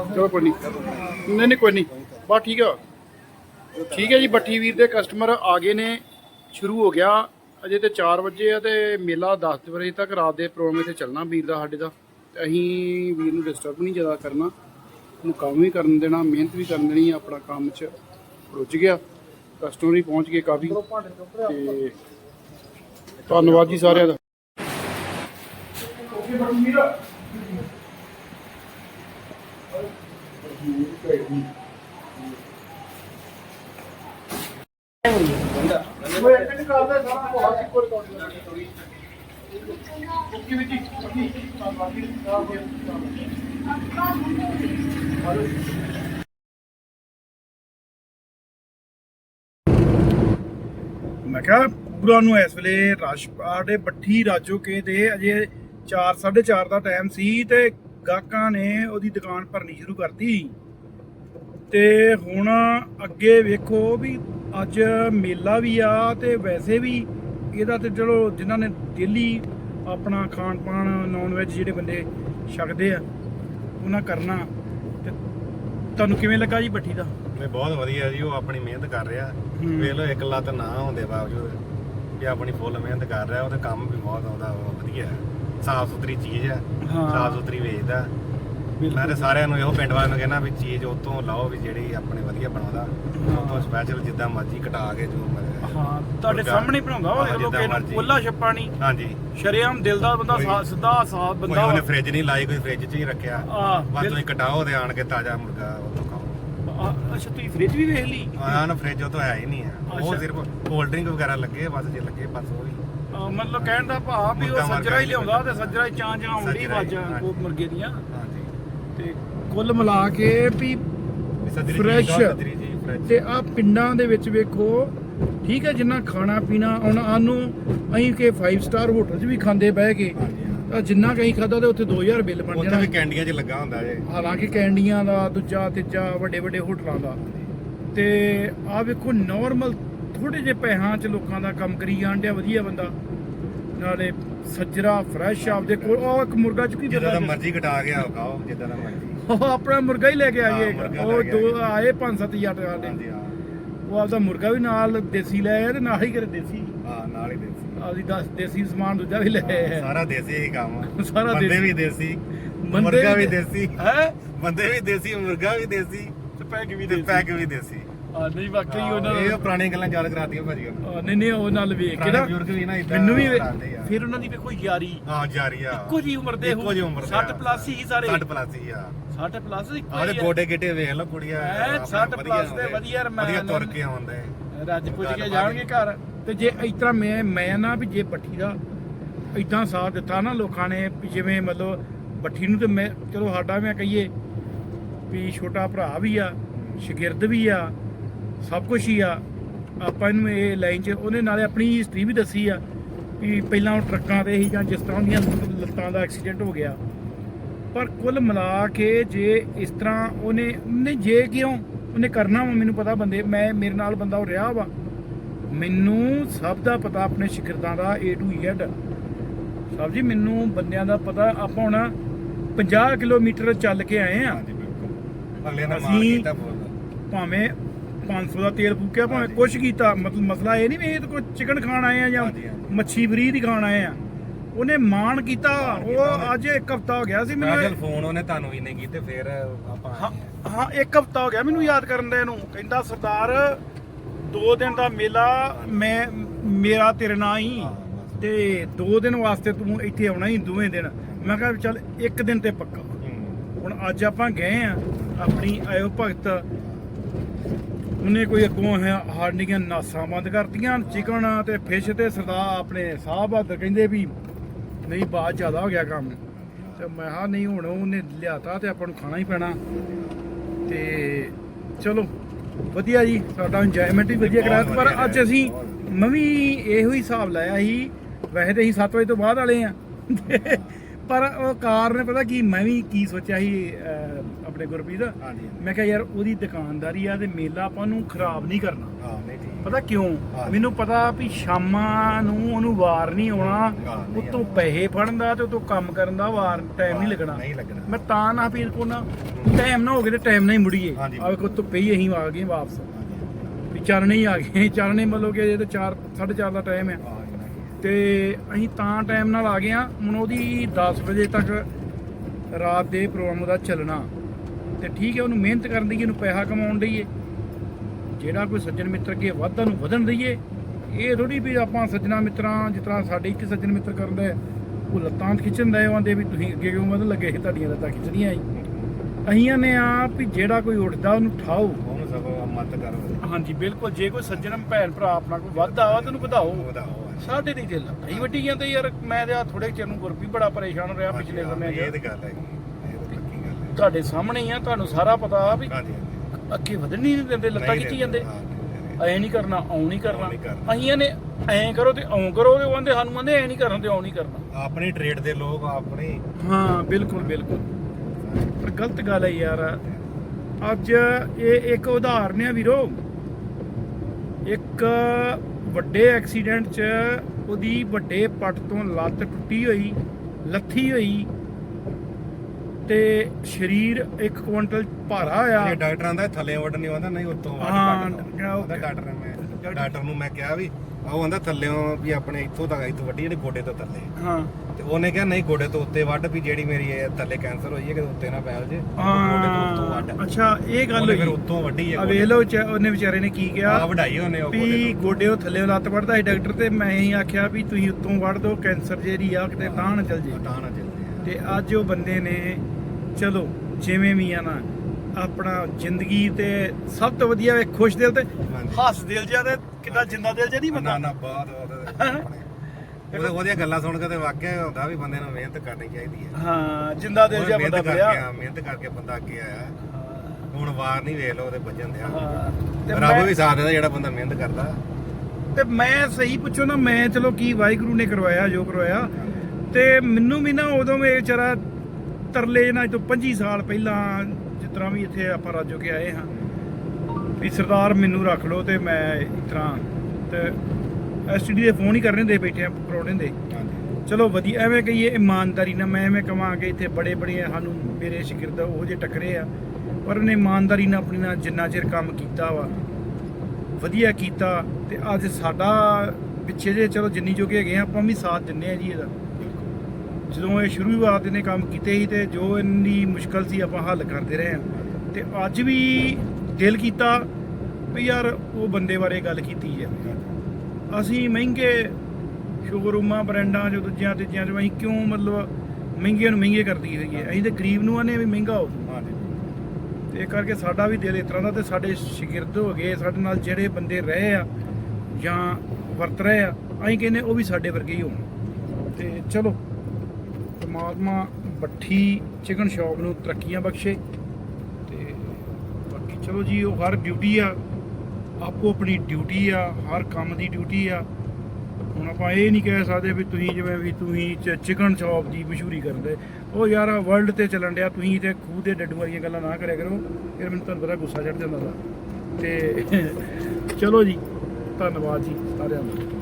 ਚਲੋ ਕੋਈ ਨਹੀਂ। ਨਹੀਂ ਨਹੀਂ ਕੋਈ ਨਹੀਂ। ਬਸ ਠੀਕ ਆ ਠੀਕ ਹੈ ਜੀ, ਬੱਠੀ ਵੀਰ ਦੇ ਕਸਟਮਰ ਆ ਗਏ ਨੇ, ਸ਼ੁਰੂ ਹੋ ਗਿਆ। ਅਜੇ ਤੇ 4 ਵਜੇ ਆ ਤੇ ਮੇਲਾ 10 ਵਜੇ ਤੱਕ ਰਾਤ ਦੇ ਪ੍ਰੋਗਰਾਮ 'ਤੇ ਚੱਲਣਾ ਵੀਰ ਦਾ, ਸਾਡੇ ਦਾ। ਅਸੀਂ ਵੀਰ ਨੂੰ ਡਿਸਟਰਬ ਨਹੀਂ ਜ਼ਿਆਦਾ ਕਰਨਾ। ਉਹਨੂੰ ਕੰਮ ਵੀ ਕਰਨ ਦੇਣਾ, ਮਿਹਨਤ ਵੀ ਕਰਨ ਦੇਣੀ, ਆਪਣਾ ਕੰਮ 'ਚ ਰੁੱਝ ਗਿਆ। ਕਸਟਮਰ ਵੀ ਪਹੁੰਚ ਗਏ ਕਾਫੀ। ਤੇ ਧੰਨਵਾਦ ਜੀ ਸਾਰਿਆਂ ਦਾ। ਓਕੇ ਬੱਠੀ ਵੀਰ ਉਹ ਇੱਕ ਨਹੀਂ ਸਾਰਾ ਬਹੁਤ ਇੱਕੋ ਰਿਕਾਰਡ ਕਰਦੇ ਕੁੱਕੀ ਵਿੱਚ ਕੁੱਕੀ ਬਾਕੀ ਮੈਂ ਕਿਹਾ ਪੂਰਾ ਨੂੰ ਇਸ ਵੇਲੇ ਰਸ਼ ਆੜੇ ਬੱਠੀ ਰਾਜੋ ਕੇ ਦੇ ਅਜੇ 4 4:30 ਦਾ ਟਾਈਮ ਸੀ ਤੇ ਗਾਹਕਾਂ ਨੇ ਉਹਦੀ ਦੁਕਾਨ ਭਰਨੀ ਸ਼ੁਰੂ ਕਰਤੀ। ਤੇ ਹੁਣ ਅੱਗੇ ਵੇਖੋ ਵੀ ਅੱਜ ਮੇਲਾ ਵੀ ਆ ਤੇ ਵੈਸੇ ਵੀ ਇਹਦਾ ਤੇ ਚਲੋ ਜਿਨ੍ਹਾਂ ਨੇ ਡੇਲੀ ਆਪਣਾ ਖਾਣ ਪਾਣ ਨੌਨ ਵੈਜ ਜਿਹੜੇ ਬੰਦੇ ਛਕਦੇ ਆ ਉਹਨਾਂ ਕਰਨਾ। ਤੇ ਤੁਹਾਨੂੰ ਕਿਵੇਂ ਲੱਗਾ ਜੀ ਬੱਠੀ ਦਾ? ਨਹੀਂ ਬਹੁਤ ਵਧੀਆ ਜੀ ਉਹ ਆਪਣੀ ਮਿਹਨਤ ਕਰ ਰਿਹਾ। ਵੇਖ ਲਓ ਇੱਕ ਲੱਤ ਨਾ ਹੁੰਦੇ ਬਾਵਜੂਦ ਕਿ ਆਪਣੀ ਫੁੱਲ ਮਿਹਨਤ ਕਰ ਰਿਹਾ ਉਹਦਾ ਕੰਮ ਵੀ ਬਹੁਤ ਆਉਂਦਾ ਵਧੀਆ। ਸਾਫ਼ ਸੁਥਰੀ ਚੀਜ਼ ਹਾਂ। ਸਾਫ਼ ਸੁਥਰੀ ਵੇਚਦਾ। ਮੈਂ ਤੇ ਸਾਰਿਆਂ ਨੂੰ ਇਹੋ ਪਿੰਡ ਵਾਲਿਆਂ ਨੂੰ ਕਹਿੰਦਾ ਵੀ ਚੀਜ਼ ਉਤੋਂ ਲਾਓ ਵੀ ਜਿਹੜੀ ਆਪਣੇ ਵਧੀਆ ਬਣਾਉਂਦਾ। ਉਤੋਂ ਸਪੈਸ਼ਲ ਜਿੱਦਾਂ ਮਰਜ਼ੀ ਕਟਾ ਕੇ ਜੋ ਮਰਜ਼ੀ ਹਾਂ ਤੁਹਾਡੇ। ਸਾਹਮਣੇ ਬਣਾਉਂਦਾ ਉਹ ਹਾਂ, ਦੇਖ ਲਓ ਜਿੱਦਾਂ ਕਿ ਮਰਜ਼ੀ। ਕੋਲਾ ਛੱਪਾ ਨਹੀਂ। ਹਾਂਜੀ। ਸ਼ਰੇਆਮ ਦਿਲ ਦਾ ਬੰਦਾ ਸਿੱਧਾ ਸਾਫ਼ ਕੋਈ ਬੰਦਾ ਉਹਨੇ ਫ੍ਰਿਜ ਨਹੀਂ ਲਾਈ ਕੋਈ ਫ੍ਰਿਜ 'ਚ ਹੀ ਰੱਖਿਆ। ਆ ਬਸ ਤੁਸੀਂ ਕਟਾਓ ਤੇ ਆਣ ਕੇ ਤਾਜ਼ਾ ਮੁਰਗਾ ਉਤੋਂ ਖਾਓ। ਅੱਛਾ ਤੁਸੀਂ ਫ੍ਰਿਜ ਵੀ ਵੇਖ ਲਈ? ਆਹ ਨਾ ਫ੍ਰਿਜ ਉਹ ਤਾਂ ਹੈ ਹੀ ਨਹੀਂ ਹੈ ਉਹ। ਸਿਰਫ ਕੋਲਡ ਡਰਿੰਕ ਵਗੈਰਾ ਲੱਗੇ ਆ, ਬਸ ਜੇ ਲੱਗੇ ਬਸ ਉਹ ਹੀ। ਮਤਲਬ ਕਹਿਣ ਦਾ ਭਾਵ ਵੀ ਉਹ ਸੱਜਰਾ ਹੀ ਲਿਆਉਂਦਾ ਤੇ ਸੱਜਰਾ ਹੀ ਚਾਂ ਚਾਂ ਆਉਂਦੀ ਹੀ, ਵਾਜਾਂ। ਉਹ ਮੁਰਗੇ ਦੀਆਂ। ਤੇ ਕੁੱਲ ਮਿਲਾ ਕੇ ਵੀ ਫ੍ਰਿਜ ਤੇ ਆ ਪਿੰਡਾਂ ਦੇ ਵਿੱਚ ਵੇਖੋ ਠੀਕ ਹੈ ਜਿੰਨਾ ਖਾਣਾ ਪੀਣਾ ਹੁਣ ਆਨੂੰ ਅਸੀਂ ਕਿ 5 ਸਟਾਰ ਹੋਟਲ 'ਚ ਵੀ ਖਾਂਦੇ ਬਹਿ ਕੇ। ਤਾਂ ਜਿੰਨਾ ਕਹੀਂ ਖਾਦਾ ਤੇ ਉੱਥੇ 2000 ਬਿੱਲ ਬਣ ਉੱਥੇ ਜਾਣਾ। ਵੀ ਕੈਂਡੀਆਂ 'ਚ ਲੱਗਾ ਹੁੰਦਾ ਜੇ। ਹਾਲਾਂਕਿ ਕੈਂਡੀਆਂ ਦਾ ਦੂਜਾ ਤੀਜਾ ਵੱਡੇ ਵੱਡੇ ਹੋਟਲਾਂ ਦਾ। ਤੇ ਆ ਵੇਖੋ ਨਾਰਮਲ ਥੋੜੇ ਜਿਹੇ ਪੈਸਿਆਂ 'ਚ ਲੋਕਾਂ ਦਾ ਕੰਮ ਕਰੀ ਜਾਣ ਡਿਆ ਵਧੀਆ ਬੰਦਾ। ਨਾਲੇ ਸੱਜਰਾ ਫਰੈਸ਼ ਆਪਦੇ ਕੋਲ। ਉਹ ਇੱਕ ਮੁਰਗਾ ਚੁੱਕੀ ਜਿੱਦਾਂ ਦਾ ਮਰਜ਼ੀ ਕਟਾ ਆਓ ਖਾਓ ਜਿੱਦਾਂ ਦਾ ਮਰਜ਼ੀ। ਉਹ ਆਪਣਾ ਮੁਰਗਾ ਹੀ ਲੈ ਕੇ ਆਈਏ ਹਾਂ, ਮੁਰਗਾ ਉਹ ਲੈ ਕੇ ਦੋ ਆਏ। 5-7 ਹਜ਼ਾਰ ਦੇ ਸਾਡੇ ਹਾਂਜੀ ਹਾਂ। ਉਹ ਆਪਦਾ ਮੁਰਗਾ ਵੀ ਨਾਲ ਦੇਸੀ ਲੈ ਆਇਆ ਤੇ ਨਾਲ ਹੀ ਕਰੇ ਦੇਸੀ। ਹਾਂ ਨਾਲ ਹੀ ਦੇਸੀ। ਆਪਦੀ ਦਸ ਦੇਸੀ ਸਮਾਨ ਦੂਜਾ ਵੀ ਲੈ ਆਇਆ। ਸਾਰਾ ਦੇਸੀ ਹੀ ਕੰਮ ਆ। ਸਾਰਾ ਬੰਦੇ ਦੇਸੀ। ਵੀ ਦੇਸੀ ਮੁਰਗਾ ਵੀ ਦੇਸੀ। ਹੈ? ਬੰਦੇ ਵੀ ਦੇਸੀ ਮੁਰਗਾ ਵੀ ਦੇਸੀ ਤੇ ਪੈਗ ਵੀ ਤੇ ਪੈਗ ਵੀ ਦੇਸੀ। ਆ ਨਹੀਂ ਵਾਕਈ ਉਹਨਾਂ ਇਹ ਪੁਰਾਣੀਆਂ ਗੱਲਾਂ ਯਾਦ ਕਰਾਤੀਆਂ ਭਾਜੀ ਆ, ਨਹੀਂ ਨਹੀਂ ਉਹ ਨਾਲ ਵੇਖ ਕੇ ਪੁਰਾਣੇ ਨਾ ਬਜ਼ੁਰਗ ਵੀ ਨਾ ਇਦਾਂ ਮੈਨੂੰ ਵੀ ਫਿਰ ਉਹਨਾਂ ਦੀ ਵੇਖੋ ਯਾਰੀ। ਹਾਂ ਜਾਰੀ ਆ। ਇੱਕੋ ਜੀ ਉਮਰ ਦੇ ਇੱਕੋ ਜਿਹੀ ਉਮਰ ਦੇ 60 ਪਲੱਸ ਹੀ ਸਾਰੇ। 60 ਪਲੱਸ ਹੀ ਆ। 60 ਪਲੱਸ ਇੱਕੋ ਹੀ ਆ। ਗੋਡੇ ਗਿੱਟੇ ਵੇਖ ਲਓ ਕੁੜੀਆਂ ਐ ਆਪਣੇ 60 ਵਧੀਆ plus ਦੇ ਵਧੀਆ ਰਮੈਨ ਵਧੀਆ ਤੁਰ ਕੇ ਆਉਂਦੇ। ਰੱਜ ਪੁੱਜ ਕੇ ਜਾਣਗੇ ਘਰ। ਤੇ ਜੇ ਇਸ ਤਰ੍ਹਾਂ ਮੈਂ ਮੈਂ ਨਾ ਵੀ ਜੇ ਬੱਠੀ ਦਾ ਇਦਾਂ ਸਾਥ ਦਿੱਤਾ ਨਾ ਲੋਕਾਂ ਨੇ ਵੀ ਜਿਵੇਂ ਮਤਲਬ ਬੱਠੀ ਨੂੰ ਤੇ ਮੈਂ ਚਲੋ ਸਾਡਾ ਮੈਂ ਕਹੀਏ ਵੀ ਛੋਟਾ ਭਰਾ ਵੀ ਆ ਸ਼ਾਗਿਰਦ ਵੀ ਆ ਸਭ ਕੁਝ ਹੀ ਆ। ਆਪਾਂ ਇਹਨੂੰ ਇਹ ਲਾਈਨ 'ਚ ਉਹਨੇ ਨਾਲੇ ਆਪਣੀ ਹਿਸਟਰੀ ਵੀ ਦੱਸੀ ਆ ਵੀ ਪਹਿਲਾਂ ਉਹ ਟਰੱਕਾਂ ਤੇ ਹੀ ਜਾਂ ਜਿਸ ਤਰ੍ਹਾਂ ਦੀਆਂ ਲੱਤਾਂ ਦਾ ਐਕਸੀਡੈਂਟ ਹੋ ਗਿਆ। ਪਰ ਕੁੱਲ ਮਿਲਾ ਕੇ ਜੇ ਇਸ ਤਰ੍ਹਾਂ ਉਹਨੇ ਨਹੀਂ ਜੇ ਕਿਉਂ ਉਹਨੇ ਕਰਨਾ ਵਾ ਮੈਨੂੰ ਪਤਾ ਬੰਦੇ ਮੈਂ ਮੇਰੇ ਨਾਲ ਬੰਦਾ ਉਹ ਰਿਹਾ ਵਾ। ਮੈਨੂੰ ਸਭ ਦਾ ਪਤਾ ਆਪਣੇ ਸ਼ਿਕਰਦਾਂ ਦਾ A to Z ਸਭ ਜੀ ਮੈਨੂੰ ਬੰਦਿਆਂ ਦਾ ਪਤਾ ਆਪਾਂ ਹੁਣ 50 ਕਿਲੋਮੀਟਰ ਚੱਲ ਕੇ ਆਏ ਆ। ਹਾਂਜੀ ਬਿਲਕੁਲ। ਅਗਲੇ ਨੇ ਮਾਰ ਅਸੀਂ- ਭਾਵੇਂ 500 ਦਾ ਤੇਲ ਫੂਕਿਆ ਭਾਵੇਂ। ਕੁਛ ਕੀਤਾ ਮਤਲਬ ਮਸਲਾ ਇਹ ਨਹੀਂ ਵੀ ਇਹ ਤਾਂ ਕੋਈ ਚਿਕਨ ਖਾਣ ਆਏ ਆ ਜਾਂ। ਮੱਛੀ ਫਰੀ ਦੀ ਖਾਣ ਆਏ ਆ ਉਹਨੇ ਮਾਣ ਕੀਤਾ ਉਹ। ਅੱਜ ਇੱਕ ਹਫਤਾ ਹੋ ਗਿਆ ਸੀ ਮੈਨੂੰ ਫੋਨ ਉਹਨੇ ਤੁਹਾਨੂੰ ਵੀ ਨਹੀਂ ਕੀਤੇ ਫਿਰ ਆਪਾਂ ਹਾਂ ਇੱਕ ਹਫਤਾ ਹੋ ਗਿਆ ਮੈਨੂੰ ਯਾਦ ਕਰਨ ਦੇ ਨੂੰ ਕਹਿੰਦਾ ਸਰਦਾਰ ਦੋ ਦਿਨ ਦਾ ਮੇਲਾ ਮੈਂ ਮੇਰਾ ਤੇਰੇ ਨਾਲ ਹੀ। ਤੇ ਦੋ ਦਿਨ ਵਾਸਤੇ ਤੂੰ ਇੱਥੇ ਆਉਣਾ ਹੀ ਦੋਵੇਂ ਦਿਨ ਮੈਂ ਕਿਹਾ ਚੱਲ ਇੱਕ ਦਿਨ ਤੇ ਪੱਕਾ। ਹੁਣ ਅੱਜ ਆਪਾਂ ਗਏ ਆ ਆਪਣੀ ਆਇਓ ਭਗਤ ਉਹਨੇ ਕੋਈ ਅੱਗੋਂ ਹਾਰਨੀਆਂ ਨਾਸਾਂ ਬੰਦ ਕਰਤੀਆਂ ਚਿਕਨ ਤੇ ਫਿਸ਼ ਤੇ ਸਰਦਾਰ ਆਪਣੇ ਸਾਹਿਬ ਬਹਾਦਰ ਕਹਿੰਦੇ ਵੀ ਨਹੀਂ ਬਾਅਦ ਜ਼ਿਆਦਾ ਹੋ ਗਿਆ ਕੰਮ। ਤੇ ਮੈਂ ਹਾਂ ਨਹੀਂ ਹੁਣ ਉਹਨੇ ਲਿਆਤਾ ਤੇ ਆਪਾਂ ਨੂੰ ਖਾਣਾ ਹੀ ਪੈਣਾ। ਤੇ ਚਲੋ ਵਧੀਆ ਜੀ ਸਾਡਾ ਇੰਜੋਇਮੈਂਟ ਵੀ ਵਧੀਆ ਕਰਾਇਆ। ਪਰ ਅੱਜ ਅਸੀਂ ਮੈਂ ਵੀ ਇਹੋ ਹੀ ਹਿਸਾਬ ਲਾਇਆ ਸੀ। ਵੈਸੇ ਤੇ ਅਸੀਂ 7 ਵਜੇ ਤੋਂ ਬਾਅਦ ਵਾਲੇ ਆ। ਪਰ ਉਹ ਕਾਰ ਨੇ ਪਤਾ ਕੀ ਮੈਂ ਵੀ ਕੀ ਸੋਚਿਆ ਸੀ ਅਹ, ਆਪਣੇ ਗੁਰਪ੍ਰੀਤ। ਹਾਂਜੀ। ਮੈਂ ਕਿਹਾ ਯਾਰ ਉਹਦੀ ਦੁਕਾਨਦਾਰੀ ਆ ਤੇ ਮੇਲਾ ਆਪਾਂ ਨੂੰ ਖਰਾਬ ਨਹੀਂ ਕਰਨਾ। ਹਾਂ ਨਹੀਂ ਠੀਕ। ਪਤਾ ਕਿਉਂ? ਹਾਂ। ਮੈਨੂੰ ਪਤਾ ਵੀ ਸ਼ਾਮਾਂ ਨੂੰ ਉਹਨੂੰ ਵਾਰ ਨਹੀਂ ਆਉਣਾ। ਨਹੀਂ ਉਤੋਂ। ਪੈਸੇ ਫੜਨ ਦਾ ਤੇ ਉਤੋਂ ਕੰਮ ਕਰਨ ਦਾ ਵਾਰ ਟਾਈਮ ਨਹੀਂ ਲੱਗਣਾ। ਨਹੀਂ ਲੱਗਣਾ। ਮੈਂ ਤਾਂ ਨਾ ਵੀ ਕੋ ਨਾ ਟਾਈਮ ਨਾ ਹੋ ਗਏ ਤੇ ਟਾਈਮ ਹੀ ਮੁੜੀਏ। ਹਾਂਜੀ। ਆ ਵੇਖੋ ਧੁੱਪੇ ਹੀ ਅਸੀਂ ਆ ਗਏ ਵਾਪਸ। ਹਾਂਜੀ। ਵੀ ਚਾਨਣੇ ਹੀ ਆ ਗਏ। ਚਾਨਣੇ ਮਤਲਬ ਕਿ ਇਹ ਤਾਂ 4 4:30 ਦਾ ਟਾਈਮ ਆ। ਹਾਂ ਤੇ ਅਸੀਂ ਤਾਂ ਟਾਈਮ ਨਾਲ ਆ ਗਏ ਆ ਹੁਣ ਉਹਦੀ 10 ਵਜੇ ਤੱਕ ਰਾਤ ਦੇ ਪ੍ਰੋਗਰਾਮ ਦਾ ਚੱਲਣਾ। ਤੇ ਠੀਕ ਹੈ ਉਹਨੂੰ ਮਿਹਨਤ ਕਰਨ ਦੀ ਇਹਨੂੰ ਪੈਸਾ ਕਮਾਉਣ ਦਈਏ ਜਿਹੜਾ ਕੋਈ ਸੱਜਣ ਮਿੱਤਰ ਅੱਗੇ ਵਾਧਾ ਨੂੰ ਵਧਣ ਦਈਏ ਇਹ ਥੋੜੀ ਵੀ ਆਪਾਂ ਸੱਜਣਾ ਮਿੱਤਰਾਂ ਜਿਸ ਤਰ੍ਹਾਂ ਸਾਡੇ ਇੱਕ ਸੱਜਣ ਮਿੱਤਰ ਕਰਦੇ ਉਹ ਲੱਤਾਂ ਖਿੱਚਣ ਦੇ ਆਂਦੇ ਵੀ ਤੁਸੀਂ ਅੱਗੇ ਕਿਉਂ ਵਧਣ ਲੱਗੇ? ਸੀ ਤੁਹਾਡੀਆਂ ਲੱਤਾਂ ਖਿੱਚਣੀਆਂ ਸੀ ਅਸੀਂ ਆਨੇ ਆ ਵੀ ਜਿਹੜਾ ਕੋਈ ਉੱਠਦਾ ਉਹਨੂੰ ਠਾਓ ਉਹਨੂੰ ਸਗੋਂ ਮਤ ਕਰੋ। ਹਾਂਜੀ ਬਿਲਕੁਲ। ਜੇ ਕੋਈ ਸੱਜਣ ਭੈਣ ਭਰਾ ਆਪਣਾ ਕੋਈ ਵਾਧਾ ਵਾ ਤੈਨੂੰ ਵਧਾਓ। ਵਧਾਓ। ਸਾਡੇ ਦੀ ਲੱਤਾਂ ਹੀ ਵੱਡੀ ਜਾਂਦੇ ਯਾਰ ਮੈਂ ਤੇ ਆ ਥੋੜੇ ਚਿਰ ਨੂੰ ਗੁਰਪੀ ਬੜਾ ਪਰੇਸ਼ਾਨ ਰਿਹਾ ਪਿਛਲੇ ਸਮੇਂ ਇਹ 'ਚ। ਤੇ ਗੱਲ ਹੈ ਇਹ ਤਾਂ ਪੱਕੀ ਗੱਲ ਹੈ। ਤੁਹਾਡੇ ਸਾਹਮਣੇ ਹੀ ਆ ਤੁਹਾਨੂੰ ਸਾਰਾ ਪਤਾ ਆ ਵੀ ਹਾਂਜੀ ਹਾਂਜੀ। ਅੱਗੇ ਵਧਣ ਨਹੀਂ ਦਿੰਦੇ ਲੱਤਾਂ ਖਿੱਚੀ ਜਾਂਦੇ। ਹਾਂ। ਐ ਨਹੀਂ ਕਰਨਾ ਆਉਂ ਨਹੀਂ ਕਰਨਾ। ਨਹੀਂ ਕਰਨਾ। ਅਸੀਂ ਨੇ ਐਂ ਕਰੋ ਤੇ ਆਉਂ ਕਰੋ ਤੇ ਉਹ ਕਹਿੰਦੇ ਸਾਨੂੰ ਕਹਿੰਦੇ ਐ ਨਹੀਂ ਕਰਨਾ ਤੇ ਆਉਂ ਨਹੀਂ ਕਰਨਾ। ਆਪਣੀ ਟ੍ਰੇਡ ਦੇ ਲੋਕ ਆਪਣੀ। ਹਾਂ ਬਿਲਕੁਲ ਬਿਲਕੁਲ। ਪਰ ਗਲਤ ਗੱਲ ਹੈ ਯਾਰ। ਅੱਜ ਇਹ ਇੱਕ ਉਦਾਹਰਨ ਆ ਵੀਰੋ। ਇੱਕ ਵੱਡੇ ਐਕਸੀਡੈਂਟ 'ਚ ਉਹਦੀ ਵੱਡੇ ਪੱਟ ਤੋਂ ਲੱਤ ਟੁੱਟੀ ਹੋਈ ਲੱਥੀ ਹੋਈ ਤੇ ਸਰੀਰ 1 ਕੁਇੰਟਲ ਭਾਰਾ ਇਹ ਡਾਕਟਰਾਂ ਦਾ ਥੱਲੇ ਵੱਢ ਨਹੀਂ ਆਉਂਦਾ ਨਹੀਂ ਉੱਤੋਂ ਡਾਕਟਰ ਨੇ ਮੈਂ ਡਾਕਟਰ ਨੂੰ ਮੈਂ ਕਿਹਾ ਵੀ ਉਹ ਆਂਦਾ ਥੱਲਿਓਂ ਵੀ ਆਪਣੇ ਇੱਥੋਂ ਤੱਕ ਇੱਥੋਂ ਵੱਡੀ ਜਿਹੜੀ ਗੋਡੇ ਤੋਂ ਥੱਲੇ। ਹਾਂ। ਤੇ ਉਹਨੇ ਕਿਹਾ ਨਹੀਂ ਗੋਡੇ ਤੋਂ ਉੱਤੇ ਵੱਢ ਵੀ ਜਿਹੜੀ ਮੇਰੀ ਇਹ ਥੱਲੇ ਕੈਂਸਰ ਹੋਈ ਹੈ ਕਿ ਉੱਤੇ ਨਾ ਫੈਲ ਜੇ ਗੋਡੇ ਤੋਂ ਉੱਤੋਂ ਵੱਢ। ਅੱਛਾ ਇਹ ਗੱਲ ਉਹਨੇ ਫਿਰ ਹੋਈ ਉੱਤੋਂ ਵੱਢੀ ਹੈ ਆ ਵੇਖ ਲਓ ਉਹਨੇ ਵਿਚਾਰੇ ਨੇ ਕੀ ਆ ਕਿਹਾ ਵਢਾਈ ਉਹਨੇ ਉਹ ਗੋਡੇ ਵੀ ਥੱਲੇ ਲੱਤ ਵੜਦਾ ਸੀ ਡਾਕਟਰ ਤੇ ਮੈਂ ਹੀ ਆਖਿਆ ਵੀ ਤੁਸੀਂ ਉੱਤੋਂ ਵੜ ਦਿਓ ਕੈਂਸਰ ਜਿਹੜੀ ਆ ਕਿਤੇ ਤਾਂ ਨਾ ਚੱਲ ਜੇ। ਤਾਂ ਨਾ ਚੱਲਦੇ ਤੇ ਅੱਜ ਉਹ ਬੰਦੇ ਨੇ ਚਲੋ ਜਿਵੇਂ ਵੀ ਆ ਨਾ ਆਪਣਾ ਜ਼ਿੰਦਗੀ ਤੇ ਸਭ ਤੋਂ ਵਧੀਆ ਵੇ ਖੁਸ਼ ਦਿਲ ਤੇ। ਹੱਸ ਦਿਲ ਜਿਹਾ ਤੇ ਕਿੰਨਾ ਜਿੰਦਾ ਦਿਲ ਜਿਹਾ ਨਹੀਂ ਨਾ ਬੰਦਾ? ਨਾ ਬਹੁਤ ਉਹਦੇ ਉਹਦੇ- ਉਹਦੀਆਂ ਗੱਲਾਂ ਸੁਣ ਕੇ ਤੇ ਵਾਕਿਆ ਹੁੰਦਾ ਵੀ ਬੰਦੇ ਨੂੰ ਮਿਹਨਤ ਕਰਨੀ ਚਾਹੀਦੀ ਹੈ। ਹਾਂ ਜਿੰਦਾ ਦਿਲ ਜਿਹਾ ਬੰਦਾ ਕਰਕੇ ਪਿਆ ਆ, ਮਿਹਨਤ ਕਰਕੇ ਬੰਦਾ ਅੱਗੇ ਆਇਆ। ਹੁਣ ਵਾਰ ਨਹੀਂ ਵੇਖ ਲਓ ਉਹਦੇ ਵੱਜਣ ਦਿਆ। ਰੱਬ ਮੈਂ- ਵੀ ਸਾਥ ਦਿੰਦਾ ਜਿਹੜਾ ਬੰਦਾ ਮਿਹਨਤ ਕਰਦਾ। ਤੇ ਮੈਂ ਸਹੀ ਪੁੱਛੋ ਨਾ ਮੈਂ ਚਲੋ ਕੀ ਵਾਹਿਗੁਰੂ ਨੇ ਕਰਵਾਇਆ ਜੋ ਕਰਵਾਇਆ। ਤੇ ਮੈਨੂੰ ਵੀ ਨਾ ਉਦੋਂ ਇਹ ਵਿਚਾਰਾ ਤਰਲੇ ਨਾਲ ਤੋਂ 25 ਸਾਲ ਪਹਿਲਾਂ ਤਰ੍ਹਾਂ ਵੀ ਇੱਥੇ ਆਪਾਂ ਰਾਜੋ ਕੇ ਆਏ ਹਾਂ ਵੀ ਸਰਦਾਰ ਮੈਨੂੰ ਰੱਖ ਲਓ ਤੇ ਮੈਂ ਇਸ ਤਰ੍ਹਾਂ ਤੇ ਐਸਟੀਡੀ ਦੇ ਫੋਨ ਹੀ ਕਰਨੇ ਦੇ ਬੈਠੇ ਆ ਕਰੋੜੇ ਦੇ ਚਲੋ ਵਧੀਆ ਐਵੇਂ ਕਹੀਏ ਇਮਾਨਦਾਰੀ ਨਾਲ ਮੈਂ ਐਵੇਂ ਕਵਾਂ ਕਿ ਇੱਥੇ ਬੜੇ ਬੜੇ ਸਾਨੂੰ ਮੇਰੇ ਸ਼ਾਗਿਰਦ ਉਹ ਜੇ ਟੱਕਰੇ ਆ ਪਰ ਉਹਨੇ ਇਮਾਨਦਾਰੀ ਨਾਲ ਆਪਣੀ ਨਾਲ ਜਿੰਨਾ ਚਿਰ ਕੰਮ ਕੀਤਾ ਵਾ ਵਧੀਆ ਕੀਤਾ ਤੇ ਅੱਜ ਸਾਡਾ ਪਿੱਛੇ ਜੇ ਚਲੋ ਜਿੰਨੀ ਜੋਗੇ ਹੈਗੇ ਆ ਆਪਾਂ ਵੀ ਸਾਥ ਦਿੰਨੇ ਆ ਜੀ ਇਹਦਾ। ਜਦੋਂ ਇਹ ਸ਼ੁਰੂਆਤ ਇਹਨੇ ਕੰਮ ਕੀਤੇ ਸੀ ਤੇ ਜੋ ਇੰਨੀ ਮੁਸ਼ਕਲ ਸੀ ਆਪਾਂ ਹੱਲ ਕਰਦੇ ਰਹੇ ਹਾਂ। ਤੇ ਅੱਜ ਵੀ ਦਿਲ ਕੀਤਾ ਵੀ ਯਾਰ ਉਹ ਬੰਦੇ ਬਾਰੇ ਗੱਲ ਕੀਤੀ ਜਾਵੇ। ਅਸੀਂ ਮਹਿੰਗੇ ਸ਼ੋਰੂਮਾਂ ਬ੍ਰਾਂਡਾਂ ਜੋ ਦੂਜਿਆਂ, ਤੀਜਿਆਂ ਚ ਅਸੀਂ ਕਿਉਂ ਮਤਲਬ ਮਹਿੰਗੇ ਨੂੰ ਮਹਿੰਗੇ ਕਰਦੀ ਹੋਈਏ ਅਸੀਂ ਤੇ ਗਰੀਬ ਨੂੰ ਆਨੇ ਵੀ ਮਹਿੰਗਾ ਹੋ ਹਾਂਜੀ ਤੇ ਇਹ ਕਰਕੇ ਸਾਡਾ ਵੀ ਦਿਲ ਇਸ ਤਰ੍ਹਾਂ ਦਾ ਤੇ ਸਾਡੇ ਸ਼ਾਗਿਰਦ ਹੋ ਗਏ, ਸਾਡੇ ਨਾਲ ਜਿਹੜੇ ਬੰਦੇ ਰਹੇ ਆ ਜਾਂ ਵਰਤ ਰਹੇ ਆ, ਅਸੀਂ ਕਹਿੰਦੇ ਉਹ ਵੀ ਸਾਡੇ ਵਰਗੇ ਹੀ ਹੋਣ। ਤੇ ਚਲੋ। ਪਰਮਾਤਮਾ ਬੱਠੀ ਚਿਕਨ ਸ਼ਾਪ ਨੂੰ ਤਰੱਕੀਆਂ ਬਖਸ਼ੇ ਤੇ ਬਾਕੀ ਚਲੋ ਜੀ, ਉਹ ਹਰ ਡਿਊਟੀ ਆ, ਆਪੋ ਆਪਣੀ ਡਿਊਟੀ ਆ, ਹਰ ਕੰਮ ਦੀ ਡਿਊਟੀ ਆ। ਹੁਣ ਆਪਾਂ ਇਹ ਨਹੀਂ ਕਹਿ ਸਕਦੇ ਵੀ ਤੁਸੀਂ ਜਿਵੇਂ ਵੀ ਤੁਸੀਂ ਚਿਕਨ ਸ਼ਾਪ ਦੀ ਮਸ਼ਹੂਰੀ ਕਰਦੇ ਉਹ ਯਾਰ ਵਰਲਡ ਤੇ ਚੱਲਣ ਡਿਆ, ਤੁਸੀਂ ਤੇ ਖੂਹ ਦੇ ਡੱਡੂ ਵਾਲੀਆਂ ਗੱਲਾਂ ਨਾ ਕਰਿਆ ਕਰੋ। ਫਿਰ ਮੈਨੂੰ ਤੁਹਾਨੂੰ ਪਤਾ ਗੁੱਸਾ ਚੜ ਜਾਂਦਾ ਵਾ। ਤੇ ਚਲੋ ਜੀ, ਧੰਨਵਾਦ ਜੀ ਸਾਰਿਆਂ ਦਾ।